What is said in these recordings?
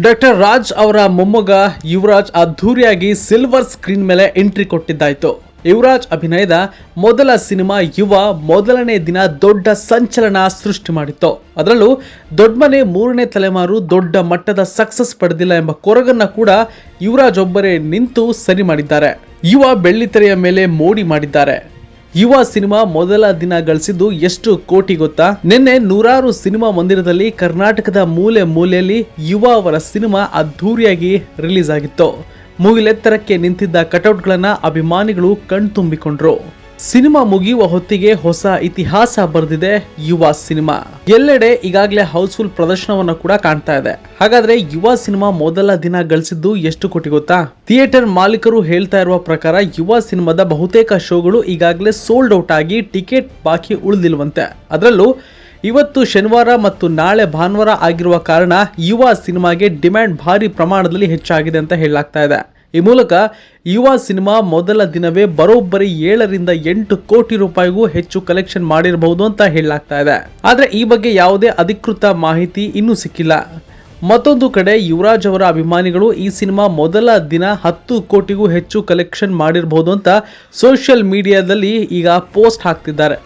Doctor Raj ಅವರ ಮೊಮ್ಮಗ ಯುವರಾಜ್ ಅದ್ಧೂರಿಯಾಗಿ ಸಿಲ್ವರ್ ಸ್ಕ್ರೀನ್ ಮೇಲೆ ಎಂಟ್ರಿ ಕೊಟ್ಟಿದ್ದಾಯಿತು. ಯುವರಾಜ್ ಅಭಿನಯದ ಮೊದಲ ಸಿನಿಮಾ ಯುವ ಮೊದಲನೇ ದಿನ ದೊಡ್ಡ ಸಂಚಲನ ಸೃಷ್ಟಿ ಮಾಡಿತ್ತು. ಅದರಲ್ಲೂ ದೊಡ್ಡಮನೆ ಮೂರನೇ ತಲೆಮಾರು ದೊಡ್ಡ ಮಟ್ಟದ ಸಕ್ಸಸ್ ಪಡೆದಿಲ್ಲ ಎಂಬ ಕೊರಗನ್ನ ಕೂಡ ಯುವರಾಜ್ ಒಬ್ಬರೇ ನಿಂತು ಸರಿ ಮಾಡಿದ್ದಾರೆ. ಯುವ ಬೆಳ್ಳಿತೆರೆಯ ಮೇಲೆ ಮೋಡಿ ಮಾಡಿದ್ದಾರೆ. ಯುವ ಸಿನಿಮಾ ಮೊದಲ ದಿನ ಗಳಿಸಿದ್ದು ಎಷ್ಟು ಕೋಟಿ ಗೊತ್ತಾ? ನಿನ್ನೆ ನೂರಾರು ಸಿನಿಮಾ ಮಂದಿರದಲ್ಲಿ ಕರ್ನಾಟಕದ ಮೂಲೆ ಮೂಲೆಯಲ್ಲಿ ಯುವ ಅವರ ಸಿನಿಮಾ ಅದ್ಧೂರಿಯಾಗಿ ರಿಲೀಸ್ ಆಗಿತ್ತು. ಮೂಗಿಲೆತ್ತರಕ್ಕೆ ನಿಂತಿದ್ದ ಕಟೌಟ್ಗಳನ್ನು ಅಭಿಮಾನಿಗಳು ಕಣ್ತುಂಬಿಕೊಂಡ್ರು. ಸಿನಿಮಾ ಮುಗಿಯುವ ಹೊತ್ತಿಗೆ ಹೊಸ ಇತಿಹಾಸ ಬರೆದಿದೆ ಯುವ ಸಿನಿಮಾ. ಎಲ್ಲೆಡೆ ಈಗಾಗಲೇ ಹೌಸ್ಫುಲ್ ಪ್ರದರ್ಶನವನ್ನು ಕೂಡ ಕಾಣ್ತಾ ಇದೆ. ಹಾಗಾದ್ರೆ ಯುವ ಸಿನಿಮಾ ಮೊದಲ ದಿನ ಗಳಿಸಿದ್ದು ಎಷ್ಟು ಕೋಟಿ ಗೊತ್ತಾ? ಥಿಯೇಟರ್ ಮಾಲೀಕರು ಹೇಳ್ತಾ ಇರುವ ಪ್ರಕಾರ ಯುವ ಸಿನಿಮಾದ ಬಹುತೇಕ ಶೋಗಳು ಈಗಾಗಲೇ ಸೋಲ್ಡ್ ಔಟ್ ಆಗಿ ಟಿಕೆಟ್ ಬಾಕಿ ಉಳಿದಿಲ್ವಂತೆ. ಅದರಲ್ಲೂ ಇವತ್ತು ಶನಿವಾರ ಮತ್ತು ನಾಳೆ ಭಾನುವಾರ ಆಗಿರುವ ಕಾರಣ ಯುವ ಸಿನಿಮಾಗೆ ಡಿಮ್ಯಾಂಡ್ ಭಾರಿ ಪ್ರಮಾಣದಲ್ಲಿ ಹೆಚ್ಚಾಗಿದೆ ಅಂತ ಹೇಳಲಾಗ್ತಾ ಇದೆ. ಈ ಮೂಲಕ ಯುವ ಸಿನಿಮಾ ಮೊದಲ ದಿನವೇ ಬರೋಬ್ಬರಿ ಏಳರಿಂದ ಎಂಟು ಕೋಟಿ ರೂಪಾಯಿಗೂ ಹೆಚ್ಚು ಕಲೆಕ್ಷನ್ ಮಾಡಿರಬಹುದು ಅಂತ ಹೇಳಲಾಗ್ತಾ ಇದೆ. ಆದರೆ ಈ ಬಗ್ಗೆ ಯಾವುದೇ ಅಧಿಕೃತ ಮಾಹಿತಿ ಇನ್ನೂ ಸಿಕ್ಕಿಲ್ಲ. ಮತ್ತೊಂದು ಕಡೆ ಯುವರಾಜ್ ಅವರ ಅಭಿಮಾನಿಗಳು ಈ ಸಿನಿಮಾ ಮೊದಲ ದಿನ ಹತ್ತು ಕೋಟಿಗೂ ಹೆಚ್ಚು ಕಲೆಕ್ಷನ್ ಮಾಡಿರಬಹುದು ಅಂತ ಸೋಷಿಯಲ್ ಮೀಡಿಯಾದಲ್ಲಿ ಈಗ ಪೋಸ್ಟ್ ಹಾಕ್ತಿದ್ದಾರೆ.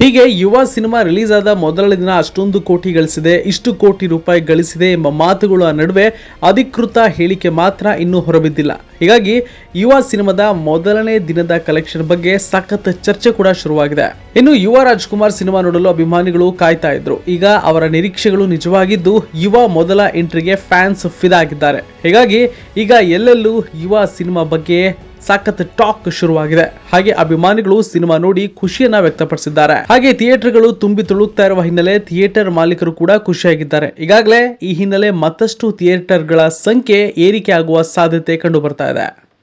ಹೀಗೆ ಯುವ ಸಿನಿಮಾ ರಿಲೀಸ್ ಆದ ಮೊದಲ ದಿನ ಅಷ್ಟೊಂದು ಕೋಟಿ ಗಳಿಸಿದೆ, ಇಷ್ಟು ಕೋಟಿ ರೂಪಾಯಿ ಗಳಿಸಿದೆ ಎಂಬ ಮಾತುಗಳ ನಡುವೆ ಅಧಿಕೃತ ಹೇಳಿಕೆ ಮಾತ್ರ ಇನ್ನೂ ಹೊರಬಿದ್ದಿಲ್ಲ. ಹೀಗಾಗಿ ಯುವ ಸಿನಿಮಾದ ಮೊದಲನೇ ದಿನದ ಕಲೆಕ್ಷನ್ ಬಗ್ಗೆ ಸಖತ್ ಚರ್ಚೆ ಕೂಡ ಶುರುವಾಗಿದೆ. ಇನ್ನು ಯುವ ರಾಜ್ಕುಮಾರ್ ಸಿನಿಮಾ ನೋಡಲು ಅಭಿಮಾನಿಗಳು ಕಾಯ್ತಾ ಇದ್ರು. ಈಗ ಅವರ ನಿರೀಕ್ಷೆಗಳು ನಿಜವಾಗಿದ್ದು ಯುವ ಮೊದಲ ಎಂಟ್ರಿಗೆ ಫ್ಯಾನ್ಸ್ ಫಿದಾಗಿದ್ದಾರೆ. ಹೀಗಾಗಿ ಈಗ ಎಲ್ಲೆಲ್ಲೂ ಯುವ ಸಿನಿಮಾ ಬಗ್ಗೆ ಸಖತ್ ಟಾಕ್ ಶುರುವಾಗಿದೆ. ಹಾಗೆ ಅಭಿಮಾನಿಗಳು ಸಿನಿಮಾ ನೋಡಿ ಖುಷಿಯನ್ನ ವ್ಯಕ್ತಪಡಿಸಿದ್ದಾರೆ. ಹಾಗೆ ಥಿಯೇಟರ್ಗಳು ತುಂಬಿ ತುಳುಕ್ತಾ ಇರುವ ಹಿನ್ನೆಲೆ ಥಿಯೇಟರ್ ಮಾಲೀಕರು ಕೂಡ ಖುಷಿಯಾಗಿದ್ದಾರೆ. ಈಗಾಗಲೇ ಈ ಹಿನ್ನೆಲೆ ಮತ್ತಷ್ಟು ಥಿಯೇಟರ್ಗಳ ಸಂಖ್ಯೆ ಏರಿಕೆ ಆಗುವ ಸಾಧ್ಯತೆ ಕಂಡು ಬರ್ತಾ ಇದೆ.